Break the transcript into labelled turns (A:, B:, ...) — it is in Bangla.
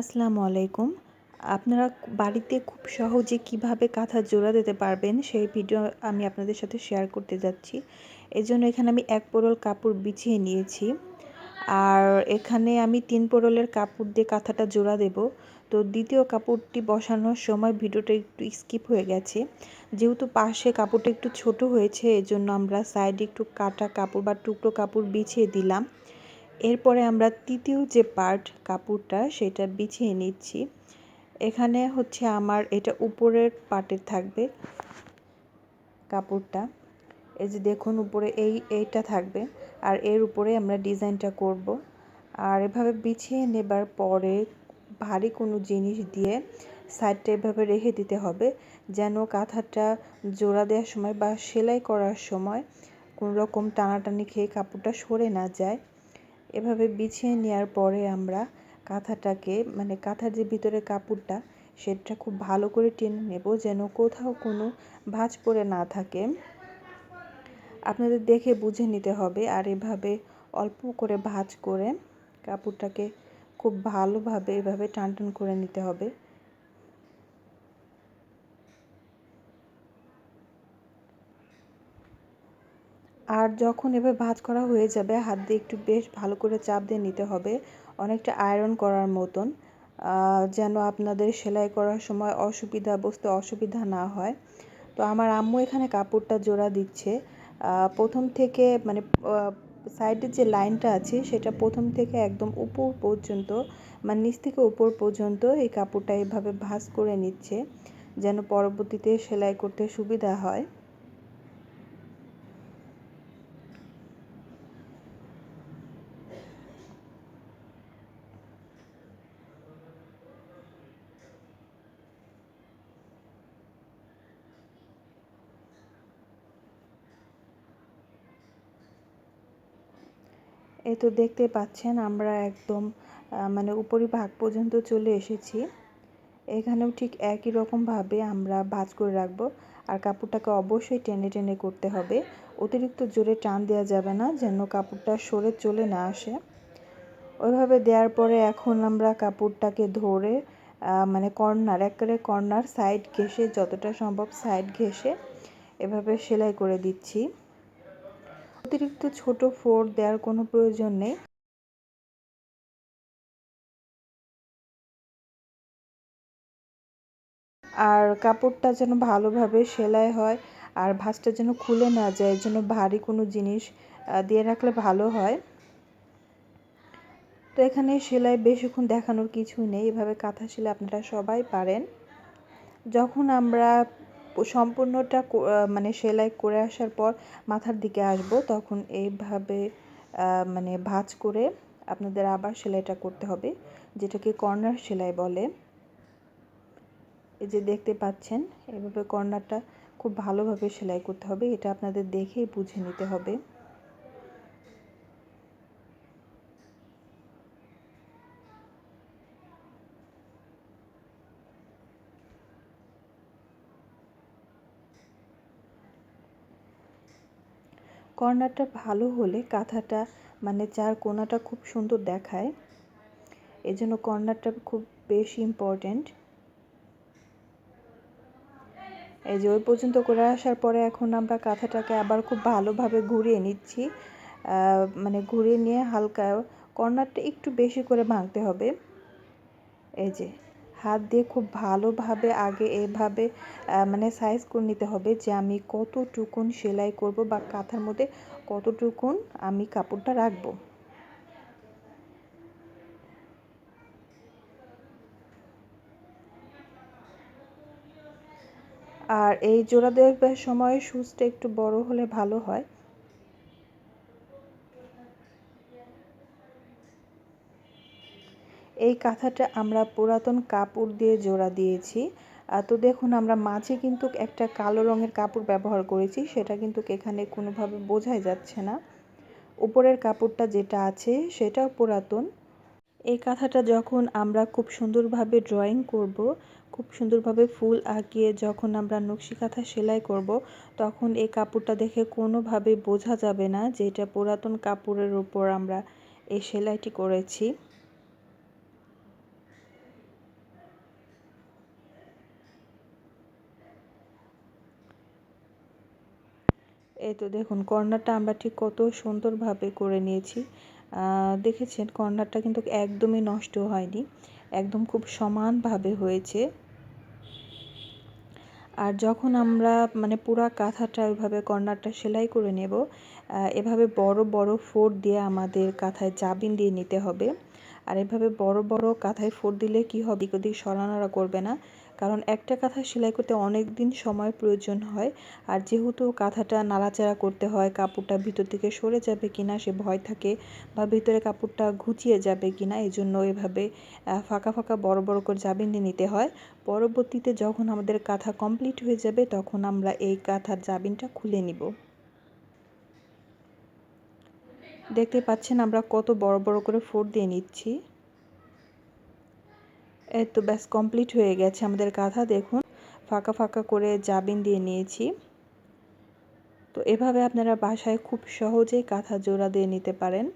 A: আসসালামু আলাইকুম। আপনারা বাড়িতে খুব সহজে কীভাবে কাঁথা জোড়া দিতে পারবেন সেই ভিডিও আমি আপনাদের সাথে শেয়ার করতে যাচ্ছি। জন্য এখানে আমি এক পোরল কাপড় বিছিয়ে নিয়েছি। আর এখানে আমি তিন পোরলের কাপড় দিয়ে কাঁথাটা জোড়া দেব। তো দ্বিতীয় কাপড়টি বসানোর সময় ভিডিওটা একটু স্কিপ হয়ে গেছে। যেহেতু পাশে কাপড়টা একটু ছোট হয়েছে, এজন্য আমরা সাইডে একটু কাটা কাপড় বা টুকরো কাপড় বিছিয়ে দিলাম। এরপরে আমরা তৃতীয় যে পার্ট কাপড়টা, সেটা বিছিয়ে নিচ্ছি। এখানে হচ্ছে আমার, এটা উপরের পার্টের থাকবে কাপড়টা। এই যে দেখুন, উপরে এই, এইটা থাকবে। আর এর উপরে আমরা ডিজাইনটা করব। আর এভাবে বিছিয়ে নেবার পরে ভারী কোনো জিনিস দিয়ে সাইডটা এভাবে রেখে দিতে হবে, যেন কাঁথাটা জোড়া দেওয়ার সময় বা সেলাই করার সময় কোনো রকম টানাটানি খেয়ে কাপড়টা সরে না যায়। এভাবে বিছিয়ে নেওয়ার পরে আমরা কাঁথাটাকে মানে কাঁথার যে ভিতরে কাপড়টা, সেটা খুব ভালো করে টেনে নেব যেন কোথাও কোনো ভাঁজ পড়ে না থাকে। আপনাদের দেখে বুঝে নিতে হবে আর এভাবে অল্প করে ভাঁজ করে কাপড়টাকে খুব ভালোভাবে এভাবে টান টান করে নিতে হবে। আর যখন এভাবে ভাঁজ করা হয়ে যাবে, হাত দিয়ে একটু বেশ ভালো করে চাপ দিয়ে নিতে হবে। অনেকটা আয়রন করার মতন যেন আপনাদের সেলাই করার সময় অসুবিধা, বসতে অসুবিধা না হয়। তো আমার আম্মু এখানে কাপড়টা জোড়া দিচ্ছে। প্রথম থেকে মানে সাইডের যে লাইনটা আছে, সেটা প্রথম থেকে একদম উপর পর্যন্ত মানে নিচ থেকে উপর পর্যন্ত এই কাপড়টা এভাবে ভাঁজ করে নিচ্ছে, যেন পরবর্তীতে সেলাই করতে সুবিধা হয়। এই তো দেখতে পাচ্ছেন আমরা একদম মানে উপরিভাগ পর্যন্ত চলে এসেছি। এখানেও ঠিক একই রকমভাবে আমরা ভাজ করে রাখব। আর কাপড়টাকে অবশ্যই টেনে টেনে করতে হবে। অতিরিক্ত জোরে টান দেওয়া যাবে না যেন কাপড়টা সরে চলে না আসে। ওইভাবে দেওয়ার পরে এখন আমরা কাপড়টাকে ধরে মানে কর্নার, একেবারে কর্নার সাইড ঘেসে যতটা সম্ভব সাইড ঘেসে এভাবে সেলাই করে দিচ্ছি। অতিরিক্ত ছোট ফোর দেওয়ার কোনো প্রয়োজন নেই। আর কাপড়টা যেন ভালোভাবে সেলাই হয় আর ভাঁজটা যেন খুলে না যায়, এর জন্য ভারী কোনো জিনিস দিয়ে রাখলে ভালো হয়। তো এখানে সেলাই বেশিক্ষণ দেখানোর কিছু নেই, এভাবে কাঁথা সেলাই আপনারা সবাই পারেন। যখন আমরা সম্পূর্ণটা মানে সেলাই করে আসার পর মাথার দিকে আসব। তখন এইভাবে মানে ভাঁজ করে আপনাদের আবার সেলাইটা করতে হবে, যেটাকে কর্নার সেলাই বলে। এই যে দেখতে পাচ্ছেন, এভাবে কর্নারটা খুব ভালোভাবে সেলাই করতে হবে। এটা আপনাদের দেখেই বুঝে নিতে হবে। কর্নারটা ভালো হলে কাঁথাটা মানে চার কোনাটা খুব সুন্দর দেখায়, এজন্য কর্নারটা খুব বেশি ইম্পর্ট্যান্ট এই যে ওই পর্যন্ত করে আসার পরে এখন আমরা কাঁথাটাকে আবার খুব ভালোভাবে ঘুরিয়ে নিচ্ছি। মানে ঘুরিয়ে নিয়ে হালকা কর্নারটা একটু বেশি করে ভাঙতে হবে। এই যে হাত দিয়ে খুব ভালোভাবে আগে এভাবে মানে সাইজ করে নিতে হবে যে আমি কতটুকুন সেলাই করব বা কাঁথার মধ্যে কতটুকুন আমি কাপড়টা রাখব। আর এই জোড়া দেওয়ার সময় সুচটা একটু বড় হলে ভালো হয়। এই কাঁথাটা আমরা পুরাতন কাপড় দিয়ে জোড়া দিয়েছি। তো দেখুন, আমরা মাঝে কিন্তু একটা কালো রঙের কাপড় ব্যবহার করেছি, সেটা কিন্তু এখানে কোনোভাবে বোঝাই যাচ্ছে না। উপরের কাপড়টা যেটা আছে, সেটাও পুরাতন। এই কাঁথাটা যখন আমরা খুব সুন্দরভাবে ড্রয়িং করব, খুব সুন্দরভাবে ফুল আঁকিয়ে যখন আমরা নকশি কাঁথা সেলাই করব, তখন এই কাপড়টা দেখে কোনোভাবে বোঝা যাবে না যে এটা পুরাতন কাপড়ের উপর আমরা এই সেলাইটি করেছি। এই তো দেখুন, কর্নারটা আমরা ঠিক কত সুন্দরভাবে করে নিয়েছি। দেখেছেন, কর্নারটা কিন্তু একদমই নষ্ট হয়নি, একদম খুব সমানভাবে হয়েছে। আর যখন আমরা মানে পুরা কাঁথাটা ওইভাবে কর্নারটা সেলাই করে নেব এভাবে বড় বড় ফোর দিয়ে আমাদের কাঁথায় জাবিন দিয়ে নিতে হবে। আর এভাবে বড় বড় কাঁথায় ফোর দিলে কি হবে ওদিক সরানোরা করবে না। কারণ একটা কাঁথা সেলাই করতে অনেক দিন সময় প্রয়োজন হয়। আর যেহেতু কাঁথাটা নাড়াচাড়া করতে হয়, কাপড়টা ভিতর থেকে সরে যাবে কিনা সে ভয় থাকে বা ভিতরে কাপড়টা ঘুচিয়ে যাবে কিনা, এই জন্য এভাবে ফাঁকা ফাঁকা বড় বড় করে জাবিন দিয়ে নিতে হয়। পরবর্তীতে যখন আমাদের কাঁথা কমপ্লিট হয়ে যাবে, তখন আমরা এই কাঁথার জাবিনটা খুলে নিব। দেখতে পাচ্ছেন আমরা কত বড় বড় করে ফোর দিয়ে নিচ্ছি। এই তো ব্যাস কমপ্লিট হয়ে গেছে আমাদের কাঁথা দেখুন। ফাঁকা ফাঁকা করে জাবিন দিয়ে নিয়েছি। তো এভাবে আপনারা বাসায় খুব সহজেই কাঁথা জোড়া দিয়ে নিতে পারেন।